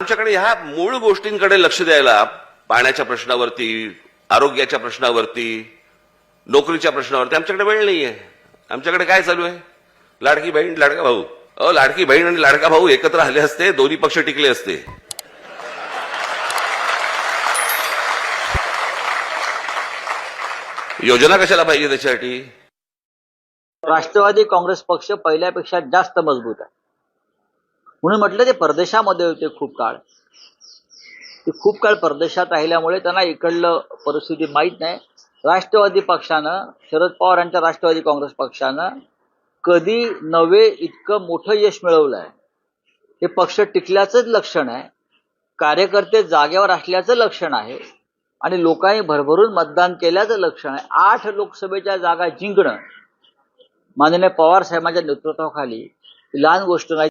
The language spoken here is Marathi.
आमच्याकडे ह्या मूळ गोष्टींकडे लक्ष द्यायला पाण्याच्या प्रश्नावरती आरोग्याच्या प्रश्नावरती नोकरीच्या प्रश्नावरती आमच्याकडे वेळ नाही आहे आमच्याकडे काय चालू आहे? लाडकी बहीण लाडका भाऊ. अ लाडकी बहीण आणि लाडका भाऊ एकत्र आले असते दोन्ही पक्ष टिकले असते. योजना कशाला पाहिजे त्याच्यासाठी? राष्ट्रवादी काँग्रेस पक्ष पहिल्यापेक्षा जास्त मजबूत आहे. म्हणून म्हटलं ते परदेशामध्ये होते खूप काळ. ते खूप काळ परदेशात राहिल्यामुळे त्यांना इकडलं परिस्थिती माहीत नाही. राष्ट्रवादी पक्षानं शरद पवार यांच्या राष्ट्रवादी काँग्रेस पक्षानं कधी नवे इतकं मोठं यश मिळवलं आहे हे पक्ष टिकल्याचंच लक्षण आहे. कार्यकर्ते जागेवर असल्याचं लक्षण आहे. आणि लोकांनी भरभरून मतदान केल्याचं लक्षण आहे. आठ लोकसभेच्या जागा जिंकणं. माननीय पवार साहेबांच्या नेतृत्वाखाली लहान गोष्ट नाही.